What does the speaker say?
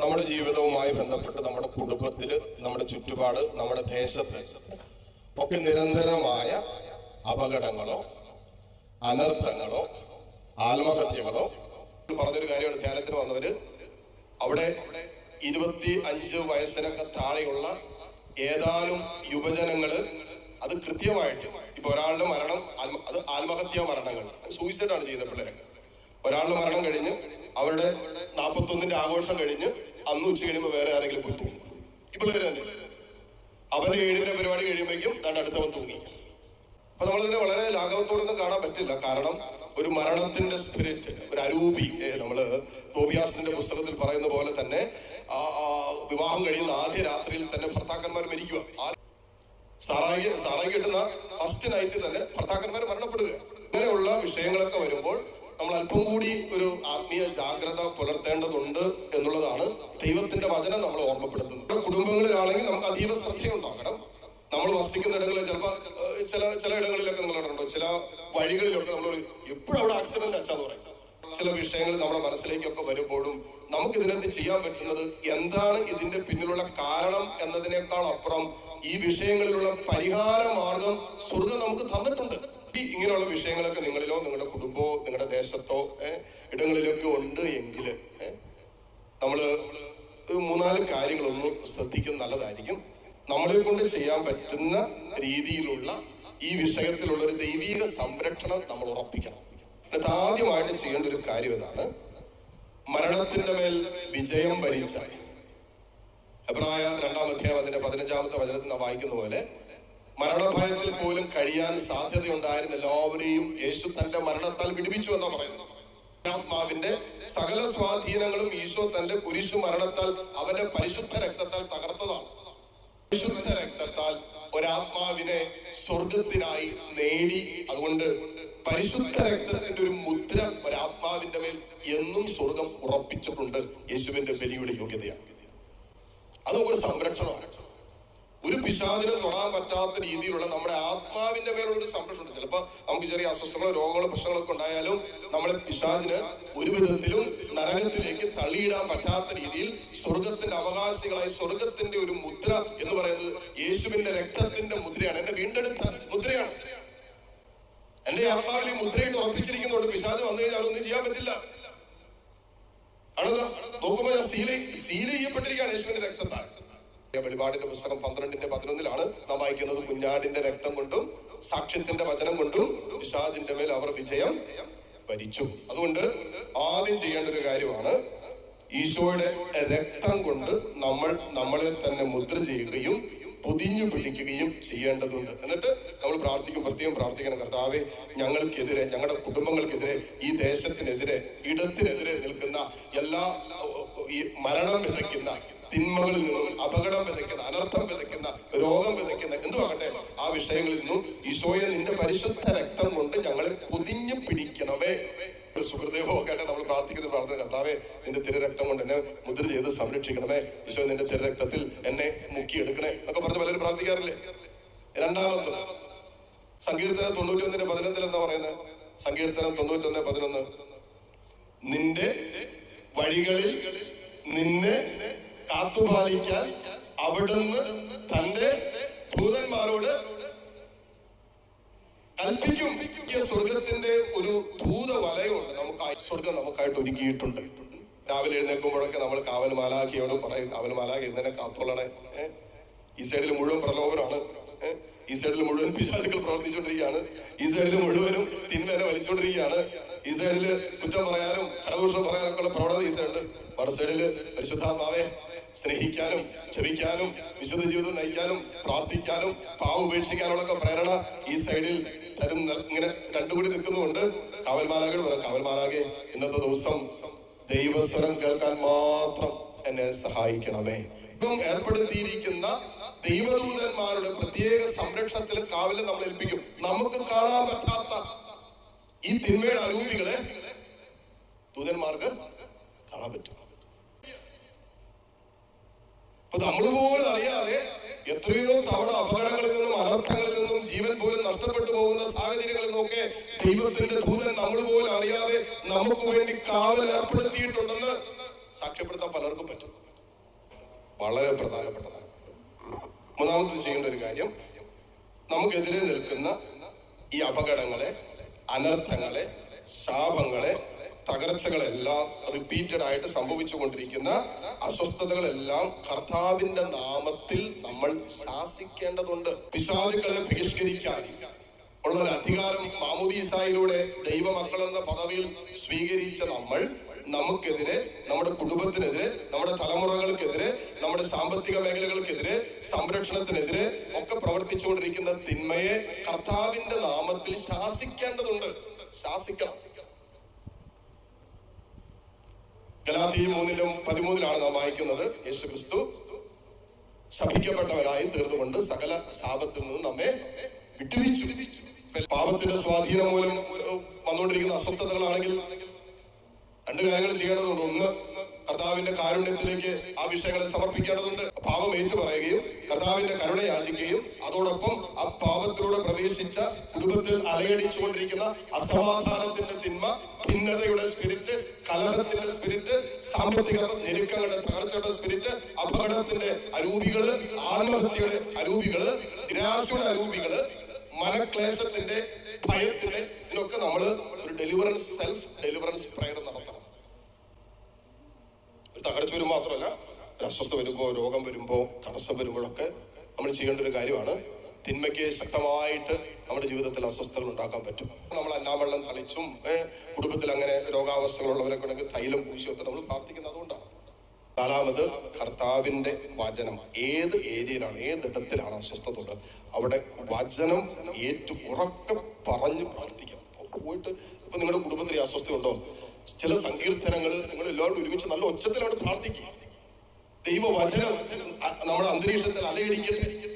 നമ്മുടെ ജീവിതവുമായി ബന്ധപ്പെട്ട് നമ്മുടെ കുടുംബത്തിൽ നമ്മുടെ ചുറ്റുപാട് നമ്മുടെ ദേശത്ത് ഒക്കെ നിരന്തരമായ അപകടങ്ങളോ അനർത്ഥങ്ങളോ ആത്മഹത്യകളോ. പറഞ്ഞൊരു കാര്യമാണ്. ധ്യാനത്തിന് വന്നവര് അവിടെ ഇരുപത്തി അഞ്ച് വയസ്സിനൊക്കെ താഴെയുള്ള ഏതാനും യുവജനങ്ങൾ അത് കൃത്യമായിട്ട് ഇപ്പൊ ഒരാളുടെ മരണം അത് ആത്മഹത്യാ മരണങ്ങൾ. സൂയിസൈഡ് ആണ് ചെയ്യുന്ന പിള്ളേരൊക്കെ. ഒരാളുടെ മരണം കഴിഞ്ഞ് അവരുടെ നാപ്പത്തൊന്നിന്റെ ആഘോഷം കഴിഞ്ഞ് അന്ന് ഉച്ച കഴിയുമ്പോൾ വേറെ ആരെങ്കിലും പോയി തൂങ്ങി. ഈ പിള്ളേര് തന്നെ. അവന്റെ ഏഴിന്റെ പരിപാടി കഴിയുമ്പോഴേക്കും ദാണ്ട് അടുത്തവൻ തൂങ്ങി. അപ്പൊ നമ്മളിതിനെ വളരെ ലാഘവത്തോടൊന്നും കാണാൻ പറ്റില്ല. കാരണം ഒരു മരണത്തിന്റെ സ്പിരിറ്റ് ഒരു അരൂപി നമ്മൾ ഗോപിയാസിന്റെ പുസ്തകത്തിൽ പറയുന്ന പോലെ തന്നെ ആ, വിവാഹം കഴിയുന്ന ആദ്യ രാത്രിയിൽ തന്നെ ഭർത്താക്കന്മാർ മരിക്കുക. സാറായി സാറായി കിട്ടുന്ന ഫസ്റ്റ് നൈറ്റിൽ തന്നെ ഭർത്താക്കന്മാർ മരണപ്പെടുക. ഇങ്ങനെയുള്ള വിഷയങ്ങളൊക്കെ വരുമ്പോൾ നമ്മൾ അല്പം കൂടി ഒരു ആത്മീയ ജാഗ്രത പുലർത്തേണ്ടതുണ്ട് എന്നുള്ളതാണ് ദൈവത്തിന്റെ വചനം നമ്മൾ ഓർമ്മപ്പെടുത്തുന്നത്. നമ്മുടെ കുടുംബങ്ങളിലാണെങ്കിൽ നമുക്ക് അതീവ ശ്രദ്ധയുണ്ടാകണം നമ്മൾ വസിക്കുന്ന ഇടങ്ങളിൽ ചിലപ്പോൾ ചില ചില ഇടങ്ങളിലൊക്കെ നമ്മൾ കണ്ടിട്ടുണ്ടോ? ചില വഴികളിലൊക്കെ നമ്മൾ എപ്പോഴും അവിടെ ആക്സിഡന്റ് അച്ഛാന്ന് പറയും. ചില വിഷയങ്ങൾ നമ്മുടെ മനസ്സിലേക്കൊക്കെ വരുമ്പോഴും നമുക്ക് ഇതിനകത്ത് ചെയ്യാൻ പറ്റുന്നത്? എന്താണ് ഇതിന്റെ പിന്നിലുള്ള കാരണം എന്നതിനേക്കാൾ അപ്പുറം ഈ വിഷയങ്ങളിലുള്ള പരിഹാര മാർഗം സ്വർഗം നമുക്ക് തന്നിട്ടുണ്ട്. ഇങ്ങനെയുള്ള വിഷയങ്ങളൊക്കെ നിങ്ങളിലോ നിങ്ങളുടെ കുടുംബമോ നിങ്ങളുടെ ദേശത്തോ ഇടങ്ങളിലൊക്കെ ഉണ്ട് എങ്കിൽ നമ്മൾ ഒരു മൂന്നാൽ കാര്യങ്ങളൊന്ന് ശ്രദ്ധിക്കുന്നത് നല്ലതായിരിക്കും. നമ്മളെ കൊണ്ട് ചെയ്യാൻ പറ്റുന്ന രീതിയിലുള്ള ഈ വിഷയത്തിലുള്ള ഒരു ദൈവീക സംരക്ഷണം നമ്മൾ ഉറപ്പിക്കണം. അത് ആദ്യമായിട്ട് ചെയ്യേണ്ട ഒരു കാര്യം ഇതാണ്. മരണത്തിന്റെ മേൽ വിജയം വരിച്ച എബ്രായ രണ്ടാം അധ്യായം അതിന്റെ പതിനഞ്ചാമത്തെ വചനത്തിൽ നാം വായിക്കുന്ന പോലെ മരണഭയത്തിൽ പോലും കഴിയാൻ സാധ്യതയുണ്ടായിരുന്ന എല്ലാവരെയും യേശു തന്റെ മരണത്താൽ വിടുവിച്ചു എന്നാ പറയുന്നത്. ആത്മാവിന്റെ സകല സ്വാധീനങ്ങളും ഈശോ തന്റെ കുരിശു മരണത്താൽ അവന്റെ പരിശുദ്ധ രക്തത്താൽ തകർത്തതാണ്. പരിശുദ്ധ രക്തത്താൽ ഒരാത്മാവിനെ സ്വർഗത്തിനായി നേടി. അതുകൊണ്ട് പരിശുദ്ധ രക്തത്തിന്റെ ഒരു മുദ്ര ഒരാത്മാവിന്റെ മേൽ എന്നും സ്വർഗം ഉറപ്പിച്ചിട്ടുണ്ട് യേശുവിന്റെ ബലിയുടെ യോഗ്യതയാണ് അതൊക്കെ ഒരു സംരക്ഷണമാണ്. ഒരു പിശാചിനെ തൊടാൻ പറ്റാത്ത രീതിയിലുള്ള നമ്മുടെ ആത്മാവിന്റെ മേലുള്ള ഒരു സംരക്ഷണം. ചിലപ്പോ നമുക്ക് ചെറിയ അസ്വസ്ഥങ്ങളോ രോഗങ്ങളോ പ്രശ്നങ്ങളൊക്കെ ഉണ്ടായാലും നമ്മളെ പിശാചിന് ഒരു വിധത്തിലും നരകത്തിലേക്ക് തള്ളിയിടാൻ പറ്റാത്ത രീതിയിൽ സ്വർഗത്തിന്റെ അവകാശികളായി സ്വർഗത്തിന്റെ ഒരു മുദ്ര എന്ന് പറയുന്നത് യേശുവിന്റെ രക്തത്തിന്റെ മുദ്രയാണ്. എന്റെ വീണ്ടെടുത്ത മുദ്രയാണ്. എന്റെ ആത്മാവിൽ മുദ്രയിട്ട് ഉറപ്പിച്ചിരിക്കുന്നതുകൊണ്ട് പിശാജ് വന്നു കഴിഞ്ഞാൽ ഒന്നും ചെയ്യാൻ പറ്റില്ല. ആണല്ലോ? നോക്കുമ്പോൾ ഞാൻ സീല സീല ചെയ്യപ്പെട്ടിരിക്കുകയാണ് യേശുവിന്റെ രക്തത്താൽ. വെളിപാടിന്റെ പുസ്തകം പന്ത്രണ്ടിന്റെ പതിനൊന്നിലാണ് നാം വായിക്കുന്നത്. കുഞ്ഞാടിന്റെ രക്തം കൊണ്ടും സാക്ഷ്യത്തിന്റെ വചനം കൊണ്ടും പിശാചിന്റെ മേൽ അവർ വിജയം ഭരിച്ചു അതുകൊണ്ട് ആദ്യം ചെയ്യേണ്ട ഒരു കാര്യമാണ് ഈശോയുടെ രക്തം കൊണ്ട് നമ്മൾ നമ്മളെ തന്നെ മുദ്ര ചെയ്യുകയും പൊതിഞ്ഞു പിടിക്കുകയും ചെയ്യേണ്ടതുണ്ട്. എന്നിട്ട് നമ്മൾ പ്രാർത്ഥിക്കും പ്രത്യേകം പ്രാർത്ഥിക്കണം കർത്താവെ ഞങ്ങൾക്കെതിരെ ഞങ്ങളുടെ കുടുംബങ്ങൾക്കെതിരെ ഈ ദേശത്തിനെതിരെ ഇടത്തിനെതിരെ നിൽക്കുന്ന എല്ലാ ഈ മരണം വിതയ്ക്കുന്ന തിന്മകളിൽ നിന്നും അപകടം വിതയ്ക്കുന്ന അനർത്ഥം വിതയ്ക്കുന്ന രോഗം വിതയ്ക്കുന്ന എന്തുവാകട്ടെ ആ വിഷയങ്ങളിൽ നിന്നും ഈശോയെ നിന്റെ പരിശുദ്ധ രക്തം കൊണ്ട് ഞങ്ങളെ പൊതിഞ്ഞു പിടിക്കണമേ. സുഹൃദേവോ ഒക്കെ നമ്മൾ പ്രാർത്ഥിക്കുന്ന പ്രാർത്ഥന കർത്താവെ നിന്റെ തിരരക്തം കൊണ്ട് എന്നെ മുദ്ര ചെയ്ത് സംരക്ഷിക്കണമേ. ഈശോ നിന്റെ തിരരക്തത്തിൽ എന്നെ മുക്കിയെടുക്കണേ എന്നൊക്കെ പറഞ്ഞ് പലരും പ്രാർത്ഥിക്കാറില്ലേ? രണ്ടാമത്തത് സങ്കീർത്തനം തൊണ്ണൂറ്റി ഒന്നിന്റെ പതിനൊന്നിൽ എന്താ പറയുന്നത്? സങ്കീർത്തനം തൊണ്ണൂറ്റി ഒന്ന് പതിനൊന്ന്. നിന്റെ വഴികളിൽ നിന്നെ കാത്തുപാലിക്കാൻ അവിടുന്ന് തന്റെ ദൂതന്മാരോട് കൽപ്പിക്കും. സ്വർഗത്തിന്റെ ഒരു ദൂത വലയമുണ്ട്. നമുക്ക് സ്വർഗം നമുക്കായിട്ട് ഒരുക്കിയിട്ടുണ്ട്. രാവിലെ എഴുന്നേൽക്കുമ്പോഴൊക്കെ നമ്മൾ കാവൽ മാലാഖിയോട് പറയും കാവൽ മാലാഖി എന്തിനെ കാത്തോളണേ? ഈ സൈഡിൽ മുഴുവൻ പ്രലോഭനമാണ് ഈ സൈഡിൽ മുഴുവൻ പിശാചുക്കൾ പ്രവർത്തിച്ചുകൊണ്ടിരിക്കുകയാണ്. ഈ സൈഡിൽ മുഴുവനും തിന്മേനെ വലിച്ചുകൊണ്ടിരിക്കുകയാണ്. ഈ സൈഡിൽ കുറ്റം പറയാനും കടദൂഷണം പറയാനൊക്കെ ഉള്ള പ്രവണത ഈ സൈഡിൽ മറു സൈഡിൽ പരിശുദ്ധാത്മാവെ സ്നേഹിക്കാനും ക്ഷമിക്കാനും വിശുദ്ധ ജീവിതം നയിക്കാനും പ്രാർത്ഥിക്കാനും പാവ ഉപേക്ഷിക്കാനുള്ള പ്രേരണ ഈ സൈഡിൽ തരുന്ന ഇങ്ങനെ രണ്ടുകൂടി നിൽക്കുന്നുണ്ട് കാവൽമാലാകൾ കാവൽമാലാകെ ഇന്നത്തെ ദിവസം ദൈവസ്വരം കേൾക്കാൻ മാത്രം എന്നെ സഹായിക്കണമേ. ഇപ്പം ഏർപ്പെടുത്തിയിരിക്കുന്ന ദൈവദൂതന്മാരുടെ പ്രത്യേക സംരക്ഷണത്തിൽ കാവലും നമ്മൾ ഏൽപ്പിക്കും. നമുക്ക് കാണാൻ പറ്റാത്ത ഈ തിന്മയുടെ അരൂപികളെ ദൂതന്മാർക്ക് കാണാൻ പറ്റും. അപ്പൊ നമ്മൾ പോലും അറിയാതെ എത്രയോ തവണ അപകടങ്ങളിൽ നിന്നും അനർത്ഥങ്ങളിൽ നിന്നും ജീവൻ പോലും നഷ്ടപ്പെട്ടു പോകുന്ന സാഹചര്യങ്ങളിൽ നിന്നൊക്കെ ദൈവത്തിന്റെ ദൂതൻ നമ്മൾ പോലും അറിയാതെ നമുക്ക് വേണ്ടി കാവൽ ഏർപ്പെടുത്തിയിട്ടുണ്ടെന്ന് സാക്ഷ്യപ്പെടുത്താൻ പലർക്കും പറ്റും. വളരെ പ്രധാനപ്പെട്ടതാണ്. മൂന്നാമത് ചെയ്യേണ്ട ഒരു കാര്യം നമുക്കെതിരെ നിൽക്കുന്ന ഈ അപകടങ്ങളെ അനർത്ഥങ്ങളെ ശാപങ്ങളെ തകർച്ചകളെല്ലാം റിപ്പീറ്റഡ് ആയിട്ട് സംഭവിച്ചുകൊണ്ടിരിക്കുന്ന അസ്വസ്ഥതകളെല്ലാം കർത്താവിന്റെ നാമത്തിൽ നമ്മൾ ശാസിക്കേണ്ടതുണ്ട്. പിശാചുക്കളെ ബഹിഷ്കരിക്കാൻ. ഉള്ള ഒരു അധികാരം മാമുദീസായിലൂടെ ദൈവമക്കൾ എന്ന പദവിയിൽ സ്വീകരിച്ച നമ്മൾ നമുക്കെതിരെ നമ്മുടെ കുടുംബത്തിനെതിരെ നമ്മുടെ തലമുറകൾക്കെതിരെ നമ്മുടെ സാമ്പത്തിക മേഖലകൾക്കെതിരെ സംരക്ഷണത്തിനെതിരെ ഒക്കെ പ്രവർത്തിച്ചുകൊണ്ടിരിക്കുന്ന തിന്മയെ കർത്താവിന്റെ നാമത്തിൽ ശാസിക്കേണ്ടതുണ്ട്. ശാസിക്കണം. ഗലാത്തി മൂന്നിലും പതിമൂന്നിലാണ് നാം വായിക്കുന്നത്. യേശു ക്രിസ്തു ശപിക്കപ്പെട്ടവരായി തീർന്നുകൊണ്ട് സകല ശാപത്തിൽ നിന്ന് നമ്മെ വിട്ടുവീച്ചു. പാപത്തിന്റെ സ്വാധീനം മൂലം വന്നുകൊണ്ടിരിക്കുന്ന അസ്വസ്ഥതകളാണെങ്കിൽ രണ്ട് കാര്യങ്ങൾ ചെയ്യേണ്ടതുണ്ട്. ഒന്ന് കർത്താവിന്റെ കാരുണ്യത്തിലേക്ക് ആ വിഷയങ്ങളെ സമർപ്പിക്കേണ്ടതുണ്ട്. പാപം ഏറ്റു പറയുകയും കർത്താവിന്റെ കരുണ യാചിക്കുകയും അതോടൊപ്പം ആ പാപത്തിലൂടെ പ്രവേശിച്ച കുടുംബത്തിൽ അലയടിച്ചുകൊണ്ടിരിക്കുന്ന അസമാധാനത്തിന്റെ തിന്മ ഭിന്നതയുടെ സ്പിരിറ്റ് കലഹത്തിന്റെ സ്പിരിറ്റ് സാമ്പത്തിക ഞെരുക്കങ്ങളുടെ തകർച്ചയുടെ സ്പിരിറ്റ് അപകടത്തിന്റെ അരൂപികൾ ആത്മഹത്യയുടെ അരൂപികൾ നിരാശയുടെ അരൂപികൾ മനക്ലേശത്തിന്റെ ഭയത്തിന്റെ ഇതിനൊക്കെ നമ്മൾ ഒരു ഡെലിവറൻസ് സെൽഫ് ഡെലിവറൻസ് പ്രയർ നടത്തണം ഒരു തകർച്ച വരും മാത്രമല്ല ഒരു അസ്വസ്ഥ വരുമ്പോൾ രോഗം വരുമ്പോ തടസ്സം വരുമ്പോഴൊക്കെ നമ്മൾ ചെയ്യേണ്ട ഒരു കാര്യമാണ് തിന്മയ്ക്ക് ശക്തമായിട്ട് നമ്മുടെ ജീവിതത്തിൽ അസ്വസ്ഥതകൾ ഉണ്ടാക്കാൻ പറ്റും. നമ്മൾ അന്നാവെള്ളം തളിച്ചും കുടുംബത്തിൽ അങ്ങനെ രോഗാവസ്ഥകളുള്ളവരൊക്കെ ഉണ്ടെങ്കിൽ തൈലം പൂശിയും ഒക്കെ നമ്മൾ പ്രാർത്ഥിക്കുന്നത് അതുകൊണ്ടാണ്. നാലാമത് കർത്താവിന്റെ വചനം. ഏത് ഏരിയയിലാണ് ഏത് ഇടത്തിലാണ് അസ്വസ്ഥത ഉള്ളത്? അവിടെ വചനം ഏറ്റു ഉറക്കെ പറഞ്ഞു പ്രാർത്ഥിക്കാം പോയിട്ട് ഇപ്പൊ നിങ്ങളുടെ കുടുംബത്തിൽ അസ്വസ്ഥ ഉണ്ടോ ചില സങ്കീർത്തനങ്ങൾ നിങ്ങൾ എല്ലാവരും ഒരുമിച്ച് നല്ല ഒച്ചത്തിലാണ് പ്രാർത്ഥിക്കുക. ദൈവവചനം നമ്മുടെ അന്തരീക്ഷത്തിൽ അലയടിക്കട്ടെ